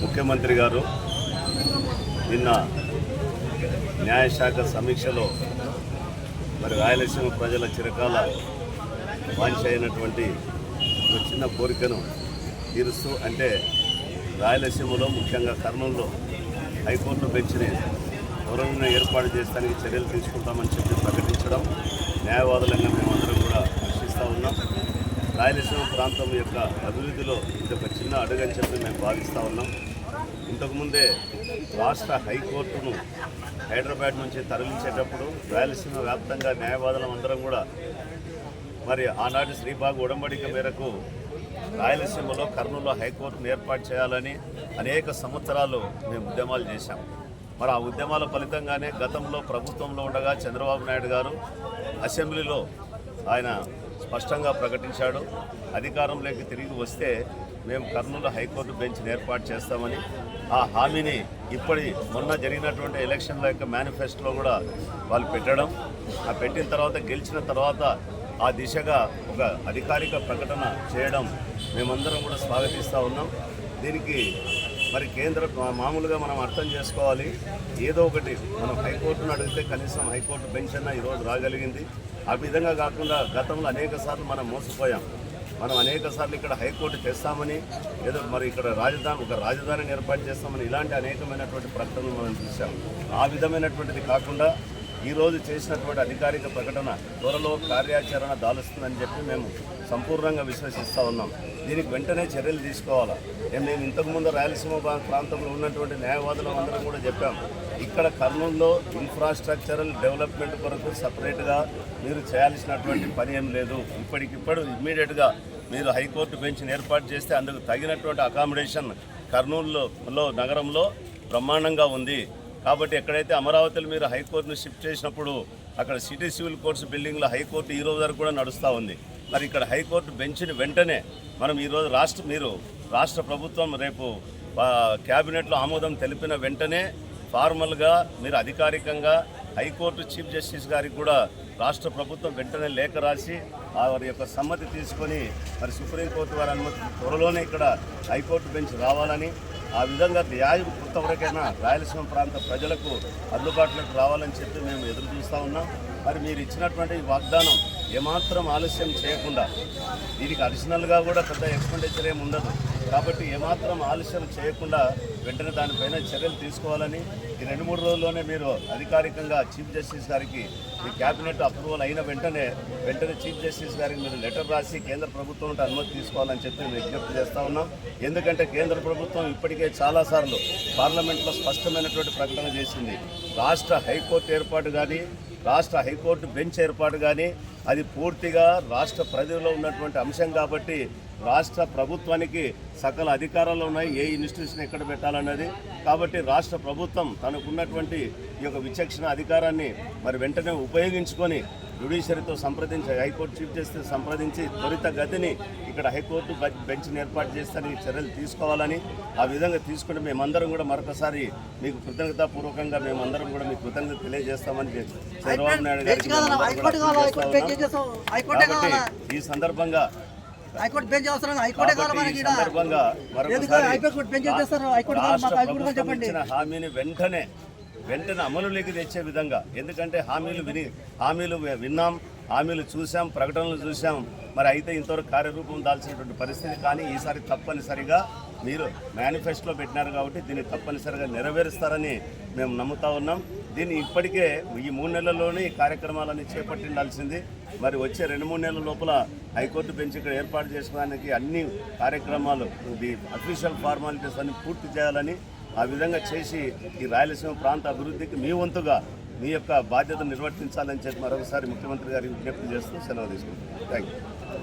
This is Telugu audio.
ముఖ్యమంత్రి గారు నిన్న న్యాయశాఖ సమీక్షలో మరి రాయలసీమ ప్రజల చిరకాల వాంఛ అయినటువంటి ఒక చిన్న కోరికను తీరుస్తూ అంటే రాయలసీమలో ముఖ్యంగా కర్నూలులో హైకోర్టు బెంచ్ని గౌరవంగా ఏర్పాటు చేస్తానికి చర్యలు తీసుకుంటామని చెప్పి ప్రకటించడం న్యాయవాదులంగా మేమందరం రాయలసీమ ప్రాంతం యొక్క అభివృద్ధిలో ఇది ఒక చిన్న అడుగని చెప్పి మేము భావిస్తూ ఉన్నాం. ఇంతకుముందే రాష్ట్ర హైకోర్టును హైదరాబాద్ నుంచి తరలించేటప్పుడు రాయలసీమ వ్యాప్తంగా న్యాయవాదులం అందరం కూడా మరి ఆనాటి శ్రీబాగ్ ఉడంబడిక మేరకు రాయలసీమలో కర్నూలులో హైకోర్టును ఏర్పాటు చేయాలని అనేక సంవత్సరాలు మేము ఉద్యమాలు చేశాం. మరి ఆ ఉద్యమాల ఫలితంగానే గతంలో ప్రభుత్వంలో ఉండగా చంద్రబాబు నాయుడు గారు అసెంబ్లీలో ఆయన స్పష్టంగా ప్రకటించాడు. అధికారంలోకి తిరిగి వస్తే మేము కర్నూలు హైకోర్టు బెంచ్ని ఏర్పాటు చేస్తామని ఆ హామీని ఇప్పటి మొన్న జరిగినటువంటి ఎలక్షన్ల యొక్క మేనిఫెస్టోలో కూడా వాళ్ళు పెట్టడం. ఆ పెట్టిన తర్వాత గెలిచిన తర్వాత ఆ దిశగా ఒక అధికారిక ప్రకటన చేయడం మేమందరం కూడా స్వాగతిస్తూ ఉన్నాం. దీనికి మరి కేంద్ర మామూలుగా మనం అర్థం చేసుకోవాలి. ఏదో ఒకటి మనం హైకోర్టును అడిగితే కనీసం హైకోర్టు బెంచ్ అన్న ఈరోజు రాగలిగింది. ఆ విధంగా కాకుండా గతంలో అనేక సార్లు మనం మోసపోయాం. మనం అనేక సార్లు ఇక్కడ హైకోర్టు తెస్తామని ఏదో మరి ఇక్కడ రాజధాని ఒక రాజధానిని ఏర్పాటు చేస్తామని ఇలాంటి అనేకమైనటువంటి ప్రకటనలు మనం చూసాం ఆ విధమైనటువంటిది కాకుండా ఈరోజు చేసినటువంటి అధికారిక ప్రకటన త్వరలో కార్యాచరణ దాలుస్తుందని చెప్పి మేము సంపూర్ణంగా విశ్వసిస్తూ ఉన్నాం. దీనికి వెంటనే చర్యలు తీసుకోవాలా? మేము ఇంతకుముందు రాయలసీమ ప్రాంతంలో ఉన్నటువంటి న్యాయవాదులు అందరం కూడా చెప్పాం. ఇక్కడ కర్నూలులో ఇన్ఫ్రాస్ట్రక్చరల్ డెవలప్మెంట్ కొరకు సపరేట్గా మీరు చేయాల్సినటువంటి పని ఏం లేదు. ఇప్పటికిప్పుడు ఇమ్మీడియట్గా మీరు హైకోర్టు బెంచ్ని ఏర్పాటు చేస్తే అందుకు తగినటువంటి అకామిడేషన్ కర్నూలులో నగరంలో బ్రహ్మాండంగా ఉంది. కాబట్టి ఎక్కడైతే అమరావతిలో మీరు హైకోర్టును షిఫ్ట్ చేసినప్పుడు అక్కడ సిటీ సివిల్ కోర్ట్స్ బిల్డింగ్లో హైకోర్టు ఈ రోజు వరకు కూడా నడుస్తూ ఉంది. మరి ఇక్కడ హైకోర్టు బెంచ్ని వెంటనే మనం ఈరోజు రాష్ట్ర మీరు రాష్ట్ర ప్రభుత్వం రేపు క్యాబినెట్లో ఆమోదం తెలిపిన వెంటనే ఫార్మల్గా మీరు అధికారికంగా హైకోర్టు చీఫ్ జస్టిస్ గారికి కూడా రాష్ట్ర ప్రభుత్వం వెంటనే లేఖ రాసి వారి యొక్క సమ్మతి తీసుకొని మరి సుప్రీంకోర్టు వారి అనుమతి త్వరలోనే ఇక్కడ హైకోర్టు బెంచ్ రావాలని ఆ విధంగా న్యాయ కొంతవరకైనా రాయలసీమ ప్రాంత ప్రజలకు అందుబాటులోకి రావాలని చెప్పి మేము ఎదురు చూస్తూ ఉన్నాం. మరి మీరు ఇచ్చినటువంటి వాగ్దానం ఏమాత్రం ఆలస్యం చేయకుండా దీనికి అడిషనల్గా కూడా పెద్ద ఎక్స్పెండిచర్ ఏమి ఉండదు. కాబట్టి ఏమాత్రం ఆలస్యం చేయకుండా వెంటనే దానిపైన చర్యలు తీసుకోవాలని ఈ రెండు మూడు రోజుల్లోనే మీరు అధికారికంగా చీఫ్ జస్టిస్ గారికి మీ క్యాబినెట్ అప్రూవల్ అయిన వెంటనే వెంటనే చీఫ్ జస్టిస్ గారికి మీరు లెటర్ రాసి కేంద్ర ప్రభుత్వం నుండి అనుమతి తీసుకోవాలని చెప్పి మేము విజ్ఞప్తి చేస్తా ఉన్నాం. ఎందుకంటే కేంద్ర ప్రభుత్వం ఇప్పటికే చాలాసార్లు పార్లమెంట్లో స్పష్టమైనటువంటి ప్రకటన చేసింది. రాష్ట్ర హైకోర్టు ఏర్పాటు కానీ రాష్ట్ర హైకోర్టు బెంచ్ ఏర్పాటు కానీ అది పూర్తిగా రాష్ట్ర ప్రజల్లో ఉన్నటువంటి అంశం కాబట్టి రాష్ట్ర ప్రభుత్వానికి సకల అధికారాలు ఉన్నాయి ఏ ఇన్స్టిట్యూషన్ ఎక్కడ పెట్టాలన్నది. కాబట్టి రాష్ట్ర ప్రభుత్వం తనకున్నటువంటి ఈ యొక్క విచక్షణ అధికారాన్ని మరి వెంటనే ఉపయోగించుకొని జ్యుడిషియరీతో సంప్రదించి హైకోర్టు చీఫ్ జస్టిస్ సంప్రదించి త్వరిత గతిని ఇక్కడ హైకోర్టు బెంచ్ని ఏర్పాటు చేస్తానికి చర్యలు తీసుకోవాలని ఆ విధంగా తీసుకుంటే మేమందరం కూడా మరొకసారి మీకు కృతజ్ఞతాపూర్వకంగా మేమందరం కూడా మీకు కృతజ్ఞత తెలియజేస్తామని చంద్రబాబు నాయుడు కావాలా? ఈ సందర్భంగా హైకోర్టు బెంచ్ అవసరం హైకోర్టే కావాలా మనకి హైకోర్టు బెంచ్ చేస్తారు హైకోర్టు చెప్పండి. హామీని వెంటనే వెంటనే అమలులోకి తెచ్చే విధంగా ఎందుకంటే హామీలు విని హామీలు విన్నాం హామీలు చూసాం ప్రకటనలు చూసాం మరి అయితే ఇంతవరకు కార్యరూపం దాల్చినటువంటి పరిస్థితి కానీ ఈసారి తప్పనిసరిగా మీరు మేనిఫెస్టోలో పెట్టినారు కాబట్టి దీన్ని తప్పనిసరిగా నెరవేరుస్తారని మేము నమ్ముతా ఉన్నాం. దీన్ని ఇప్పటికే ఈ మూడు నెలల్లోనే ఈ కార్యక్రమాలన్నీ చేపట్టిండాల్సింది. మరి వచ్చే రెండు మూడు నెలల లోపల హైకోర్టు బెంచ్ ఇక్కడ ఏర్పాటు చేసుకోవడానికి అన్ని కార్యక్రమాలు ఇది అఫీషియల్ ఫార్మాలిటీస్ అన్ని పూర్తి చేయాలని ఆ విధంగా చేసి ఈ రాయలసీమ ప్రాంత అభివృద్ధికి మీ వంతుగా మీ యొక్క బాధ్యతను నిర్వర్తించాలని చెప్పి మరొకసారి ముఖ్యమంత్రి గారికి విజ్ఞప్తి చేస్తూ సెలవు తీసుకుంటాం థ్యాంక్ యూ